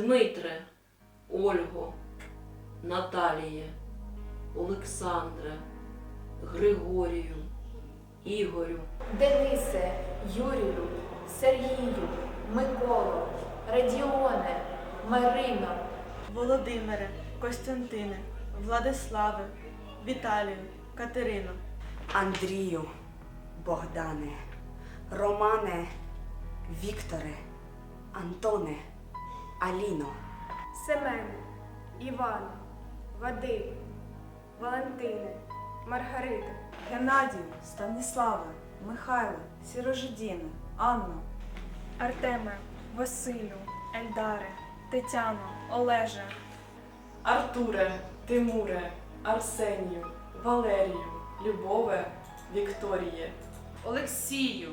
Дмитре, Ольго, Наталіє, Олександре, Григорію, Ігорю, Денисе, Юрію, Сергію, Миколо, Радіоне, Марино, Володимире, Костянтине, Владиславе, Віталію, Катерину. Андрію, Богдане, Романе, Вікторе, Антоне, Аліно, Семене, Іване, Вадим, Валентине, Маргарита, Геннадію, Станіславе, Михайло, Сірожидіне, Анну. Артеме, Василю, Ельдаре, Тетяно, Олеже, Артуре, Тимуре, Арсенію, Валерію, Любове, Вікторіє. Олексію,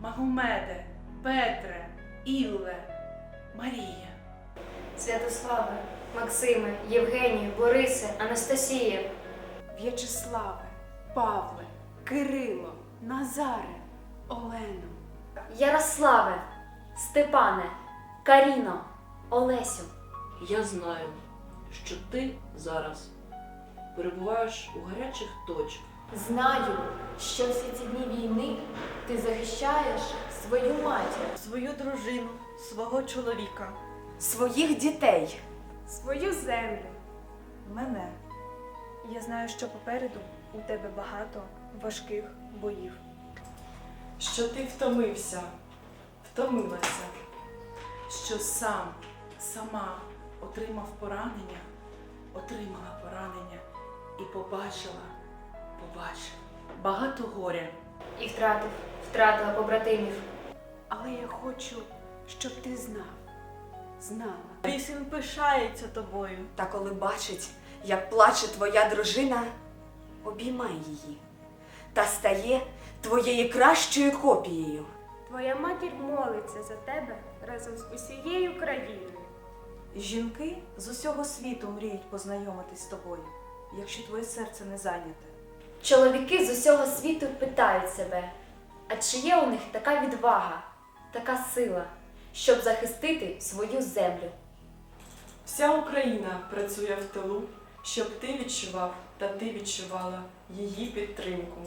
Магомеде, Петре, Ілле, Марія. Святославе, Максиме, Євгенію, Борисе, Анастасія, В'ячеславе, Павле, Кирило, Назаре, Олено. Ярославе, Степане, Каріно, Олесю. я знаю, що ти зараз перебуваєш у гарячих точках. Знаю, що всі ці дні війни ти захищаєш свою матір. Свою дружину, свого чоловіка, своїх дітей. свою землю. мене. Я знаю, що попереду у тебе багато важких боїв. Що ти втомився, втомилася. що сам, сама отримав поранення, отримала поранення і побачила, побачила багато горя. І втратив, втратила побратимів. Але я хочу, щоб ти знав, знала. Твій син пишається тобою. Та коли бачить, як плаче твоя дружина, обіймай її та стає твоєю кращою копією. Твоя матір молиться за тебе разом з усією країною. Жінки з усього світу мріють познайомитись з тобою, якщо твоє серце не зайняте. Чоловіки з усього світу питають себе, а чи є у них така відвага, така сила, щоб захистити свою землю? Вся Україна працює в тилу, щоб ти відчував та ти відчувала її підтримку.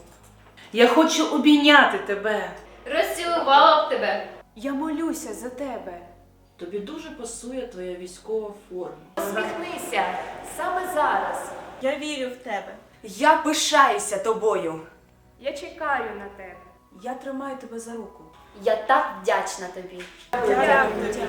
Я хочу обійняти тебе. Розцілувала б тебе. Я молюся за тебе. Тобі дуже пасує твоя військова форма. Посміхнися саме зараз. Я вірю в тебе. Я пишаюся тобою. Я чекаю на тебе. Я тримаю тебе за руку. Я так вдячна тобі. Дякую тобі.